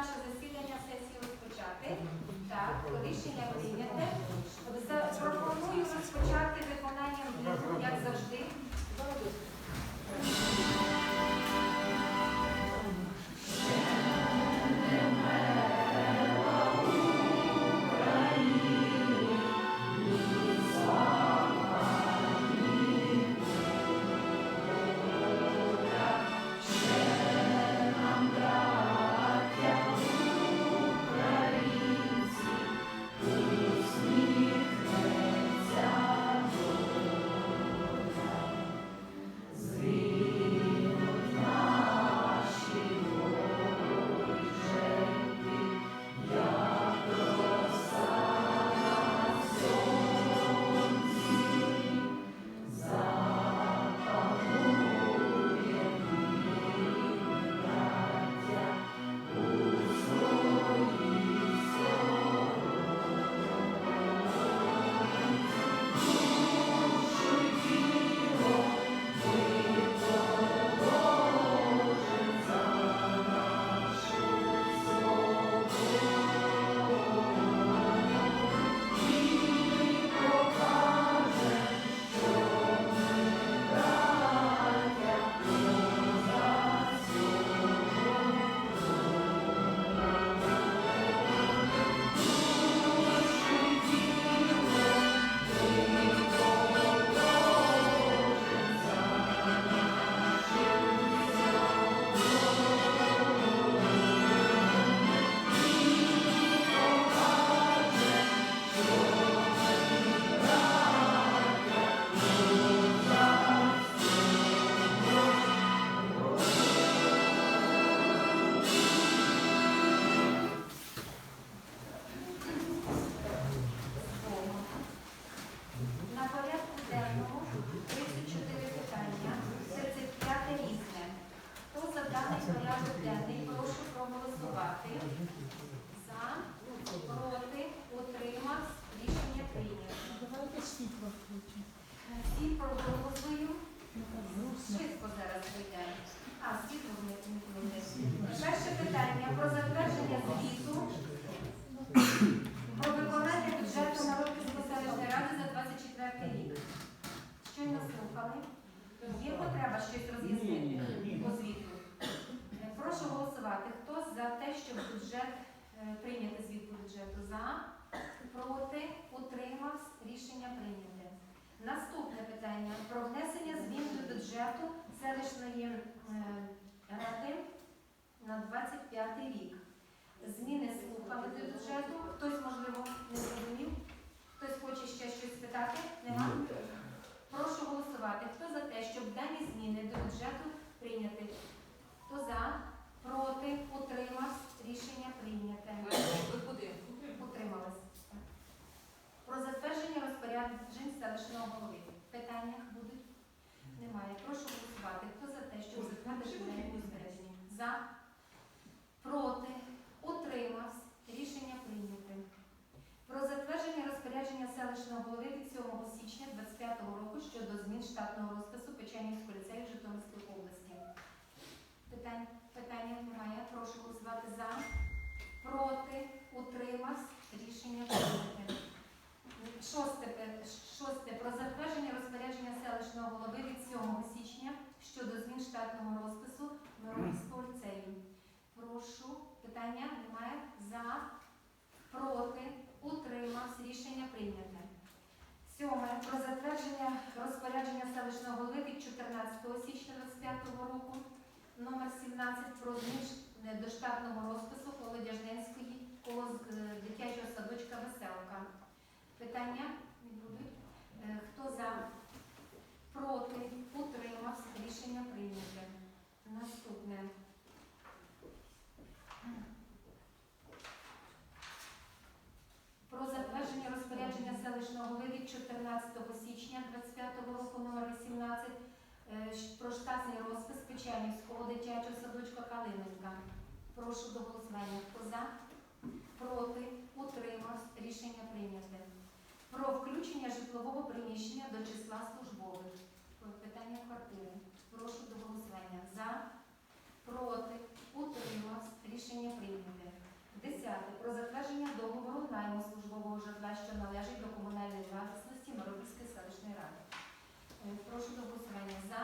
наше засідання сесії розпочати. Так, рішення прийняте. Бюджету селищної е, ради на 25 рік. Зміни слухали до бюджету. Хтось, можливо, не зрозумів. Хтось хоче ще щось спитати? Нема? Прошу голосувати. Хто за те, щоб дані зміни до бюджету прийняти? Хто за? Проти? Утримався? Рішення прийняте. Утрималась. Про затвердження розпоряджень селищного голови. Питання будуть? Немає. Прошу голосувати. Хто за те, щоб затвердити дані розпорядження? За? Проти? Утримався? Рішення прийняте. Про затвердження розпорядження селищного голови від 7 січня 2025 року щодо змін штатного розпису Печенівського ліцею Житомирської області. Питань, питання немає. Прошу голосувати за. Проти? Утримався? Рішення прийняте. Шосте, пи- шосте. Про затвердження розпорядження селищного голови від 7 січня щодо змін штатного розпису Миронівського ліцею. Прошу. Питання немає. За. Проти. Утримався. Рішення прийняте. Сьоме. Про затвердження розпорядження селищного голови від 14 січня 2025 року номер 17 про змін до штатного розпису Колодяжненської коло е, дитячого садочка Веселка. Питання Хто за? Проти? Утримався? Рішення прийняте. Наступне. Про затвердження розпорядження селищного голови від 14 січня 25 року номер 18 е, про штатний розпис Печенівського дитячого садочка Калининка. Прошу до голосування. Хто за? Проти? Утримався? Рішення прийняте. Про включення житлового приміщення до числа службових. Питання квартири. Прошу до голосування. За, проти, утримався. Рішення прийняте. Десяте. Про затвердження договору найму службового житла, що належить до комунальної власності Миропільської селищної ради. Е, Прошу до голосування за,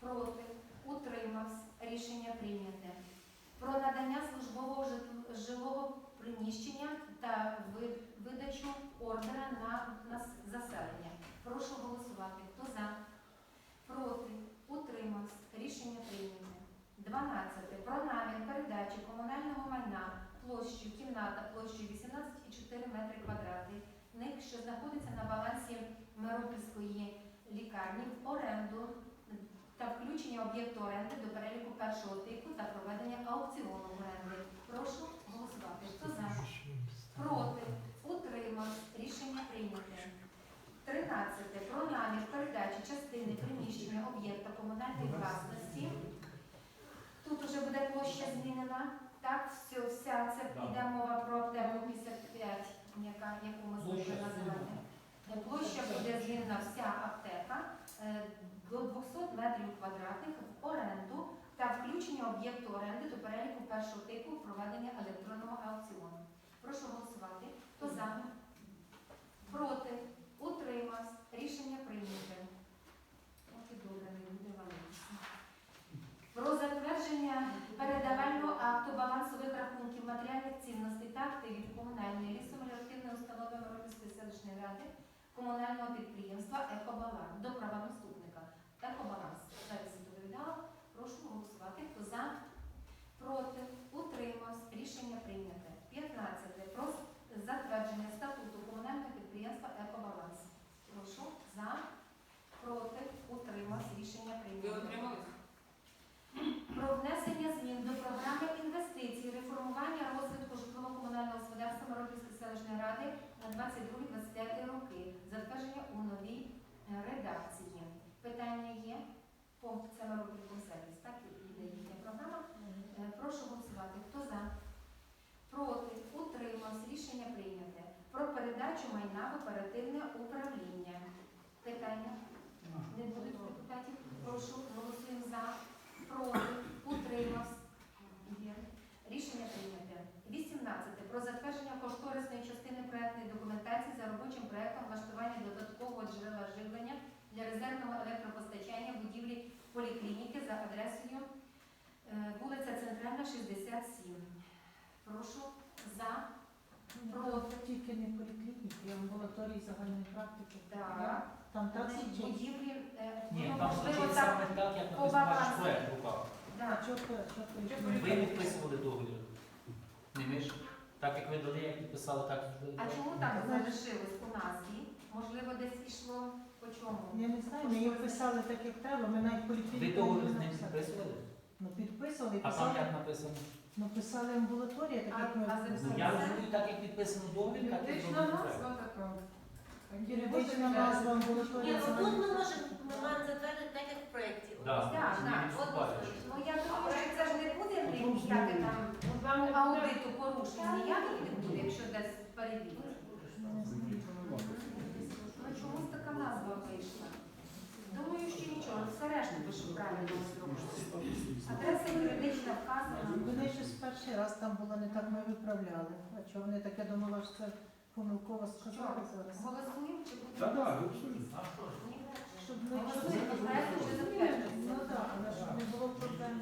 проти, утримався. Рішення прийняте. Про надання службового житл- жилого приміщення та ви- видачу ордера на, на заселення. Прошу голосувати. Хто за? Проти, утримався. Рішення прийняте. 12. Про намір передачі комунального майна площею кімната площею 18,4 метри квадратних, що знаходиться на балансі Миропільської лікарні в оренду та включення об'єкту оренди до переліку першого типу та проведення аукціону оренди. Прошу голосувати. Хто за? Проти, утримався. Рішення прийняте. 13. Про намір передачі частини приміщення об'єкта комунальної власності. Тут уже буде площа змінена. Так, все, вся це йде мова про аптеку 55, яка, яку ми звикли називати. Площа буде змінена вся аптека е, до 200 метрів квадратних в оренду та включення об'єкту оренди до переліку першого типу проведення електронного аукціону. Прошу голосувати. Хто за? Проти? Утримався? Рішення прийняте. Ох і добре, не буде валитися. Про затвердження передавального акту балансових рахунків матеріальних цінностей та активів комунальної лісомеліоративної установи Миропільської селищної ради комунального підприємства «Екобаланс» до правонаступника. «Екобаланс». Зараз я доповідала. Прошу голосувати. Хто за? Проти? Утримався? Рішення прийняте. 15. Про затвердження статуту комунального підприємства «Екобаланс». Прошу. За? Проти? Утримався? Рішення Ви прийняте. отримали? Про внесення змін до програми інвестицій, реформування розвитку житлово-комунального господарства Миропільської селищної ради на 22-25 роки. Затвердження у новій е, редакції. Питання є по це Миропіль сервіс, так іде їхня програма. Е, Прошу голосувати. Хто за? Проти? Утримався. Рішення прийняте. Про передачу майна в оперативне управління. Питання? Не будуть депутатів? Прошу, голосуємо за, проти, утримався. Рішення прийняте. 18. Про затвердження кошторисної частини проектної документації за робочим проектом влаштування додаткового джерела живлення для резервного електропостачання будівлі поліклініки за адресою е, вулиця Центральна, 67. Прошу за, проти. Тільки не поліклініки, а амбулаторії загальної практики. Так. Там так Значить, будівлі, е, Ні, воно там можливо так. саме так, як по написано балансу. проект в руках. А Да. чого по- чого Ви підписували договір. Не ми ж. Так як ви дали, як підписали, так і ви. А чому так залишилось у назві? Можливо, десь ішло по чому? Я не знаю, ми її вписали так, як треба, ми навіть Ви поліклініку договір не з ним написали. підписували? Ну підписували, А там писали, як написано? Ну писали амбулаторія, так А- як ми а Ну, я розумію, так як підписано договір, так і Юридична зробили проект. назва така. Юридична назва Ні, амбулаторія. ну тут ми можемо ми маємо затвердити так, як в проєкті. Да. Так, не так, відступаєш. Ну я думаю, що це ж не буде ніяке там Вам не аудиту порушень, ніяких не буде, якщо десь перевірити. Ну чомусь така назва вийшла. Думаю, що нічого, все решта ж правильно зробили. Адреса юридична вказана. Перший раз там було не так, ми виправляли. А чого вони таке думали, що це помилково сказали зараз? Голосуємо чи будемо? Так, так, голосуємо. А що Щоб не Голосуємо, проект вже затверджується. Ну так, але щоб не було проблем.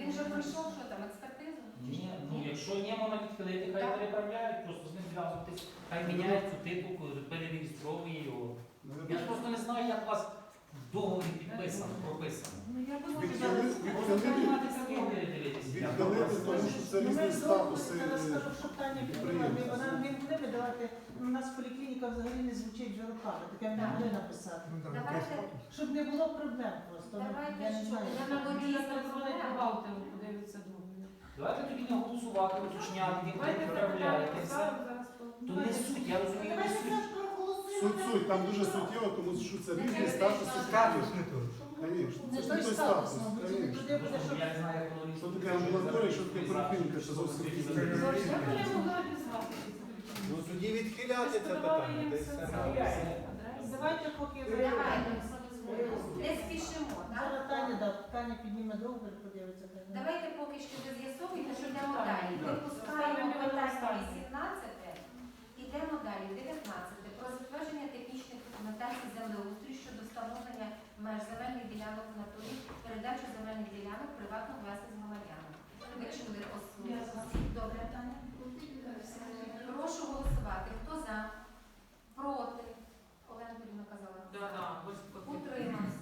Він же пройшов, що там, експертизу? Ні, ну якщо ні, можна відхилити, хай переправляють, просто з ним зв'язуватись, хай міняють цю типу, перереєстровує його. Я ж просто не знаю, як у вас в договорі підписано, прописано. Ну я думаю, що Відхили- відхилити- дивитися. Відхилити, тому що це Ну, різні статуси. зараз скажу, що Таня підприємця. вона не могли видавати, у нас поліклініка взагалі не звучить вже руками, таке не могли написати. Давайте, Щоб не було проблем просто. ну, Давайте, я не що знаю. Я на воді телефонують бухгалтеру, подивиться договір. Давайте тоді не голосувати, уточняти, як ви Давайте все. зараз То не суть, я розумію, не Давайте суть. проголосуємо. Суть, суть, там дуже суттєво, тому що це різні статуси. Статус Не це той не той статус, мабуть, Конечно. туди буде, щоб я не знаю, воно Що таке амбулаторія, що таке поліклініка, це зовсім вони могли? Ну тоді відхиляти це питання. та й все. Давайте поки давайте, не спішимо. так? Зараз Таня, да, питання підніме договір, подивиться. та. Давайте поки що ви з'ясовуйте, що йдемо далі. Випускаємо питання останнє. 18, йдемо далі. 19. Про затвердження технічних документацій землеустрою щодо встановлення меж земельних ділянок в натурі, передачу земельних ділянок приватну власність громадянам. Ви чули Я осу- за. добре? Прошу голосувати. Хто за? Проти? Олена Петрівна казала. Утримався.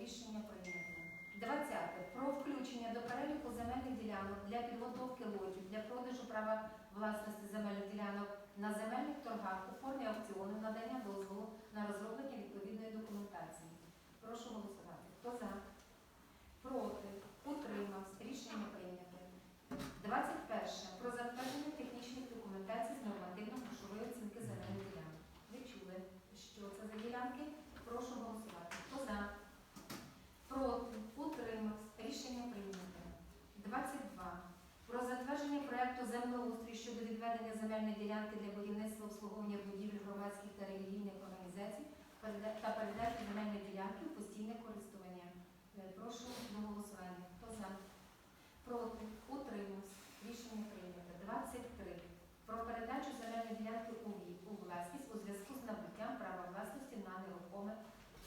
Рішення прийнято. 20. Про включення до переліку земельних ділянок для підготовки лотів для продажу права власності земельних ділянок на земельних торгах у формі аукціону надання дозволу на розроблення відповідної документації. Прошу голосувати. Хто за? Проти? Утримався. Рішення прийнято. 21. Про затвердження технічних документацій з нормативно-грошової оцінки земельних ділянок. Ви чули, що це за ділянки? Прошу голосувати. Хто за? Проти? Утримався. Рішення прийнято. 22. Про затвердження проекту землеустрій щодо відведення земельної ділянки для будівництва обслуговування будівель громадських та релігійних організацій та передачі земельної ділянки в постійне користування. Е, Прошу до голосування. Хто за? Проти? Утримався. Рішення прийнято. 23. Про передачу земельної ділянки у власність у зв'язку з набуттям права власності на нерухоме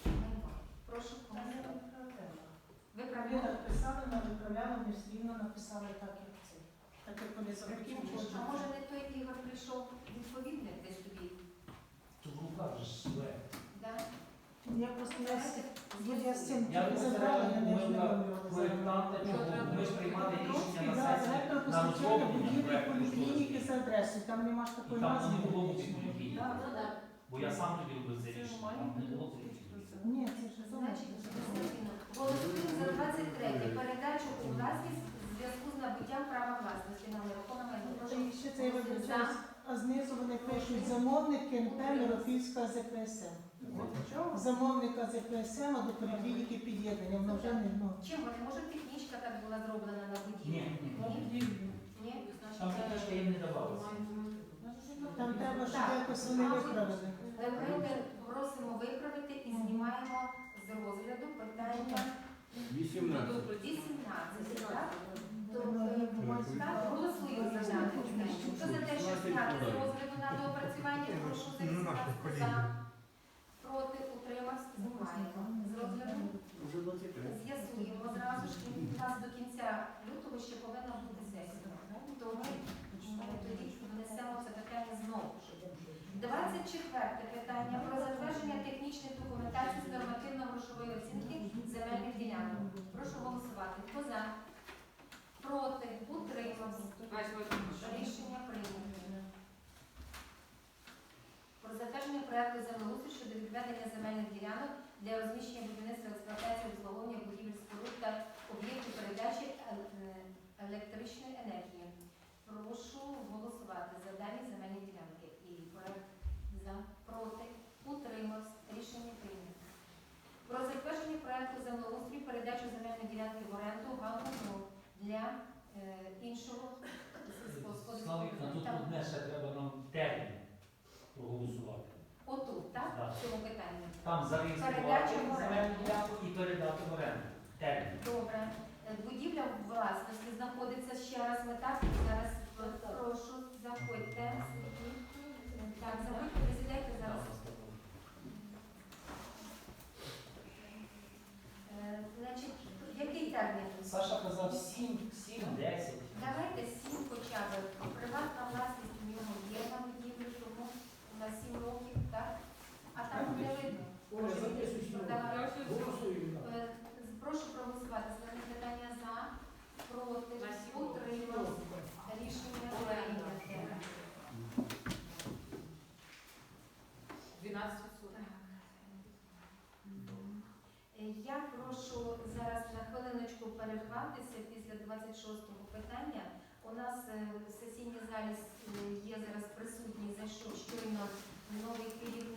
майно. Прошу Ми правильно? написали, ми виправляли, ми все написали так, як це. Так як вони захотіли. А може не той Ігор прийшов відповідник десь тобі? То в руках же? Я просто не с- я з цим Я тільки забрала, я не проєктанта, чого ми ж приймали рішення на сесії директор на постачання розроблення будівлі проекту поліклініки за адресою. Там нема ж І такої там назви. не було. Да. Да. Бо я сам тоді робив це рішення, там не було поліклініки. Ні, це ж Значить, голосуємо за 23. Передачу у власність в зв'язку з набуттям права власності на нерухоме майно. Прошу І ще це я вибачаюсь. А знизу вони пишуть замовник КНП Миропільська ЗПСМ. Замовника ЗПСМ, а до поліклініки під'єднання. Воно вже не ну. Чим вони? Може технічка так була зроблена на будівлі? Ні, ні. Ні? Там їм не давалося. Там треба, щоб якось вони виправили. Давайте просимо виправити і знімаємо з розгляду питання 18. 18. Так? То, Ну, е, голосуємо за. Хто те, щоб зняти з розгляду на доопрацювання, прошу за. Проти утримався, знімаємо. З розгляду з'ясуємо зразу ж у нас до кінця лютого ще повинна бути сесія. То ми е, тоді внесемо це питання знову. 24 питання про затвердження технічних документацій з нормативно-грошової оцінки земельних ділянок. Прошу голосувати. Хто за? Проти? Утримався. Рішення прийнято. Про затвердження проекту землеустрою щодо відведення земельних ділянок для розміщення будівництва експлуатації обслуговування будівель споруд та об'єктів передачі е, електричної енергії. Прошу голосувати за дані земельні ділянки. І проект за проти утримався. Рішення прийнято. Про затвердження проекту землеустрою передачу земельної ділянки в оренду галузну для е, іншого сільськогосподарського. Славік, а тут Так. одне ще треба нам термін проголосувати. Отут, так? В цьому питанні. Там зареєструвати Передача в оренду. земельну ділянку і передати в оренду. Термін. Добре. Е, Будівля в власності знаходиться ще раз. Ми так зараз прошу, заходьте. Так, заходьте, сідайте зараз. Е, Значить, який термін? Саша казав 7, 7, 10. Давайте сім хоча б. Приватна власність у нього є на будівлю, тому на сім років, так? А там не видно. Давай. Е, Прошу проголосувати. Складне питання за, проти, утримався. Рішення прийняте. 12 Е, Я прошу зараз на хвилиночку перерватися після 26-го питання. У нас е, в сесійній залі е, є зараз присутній, зайшов щойно новий керівник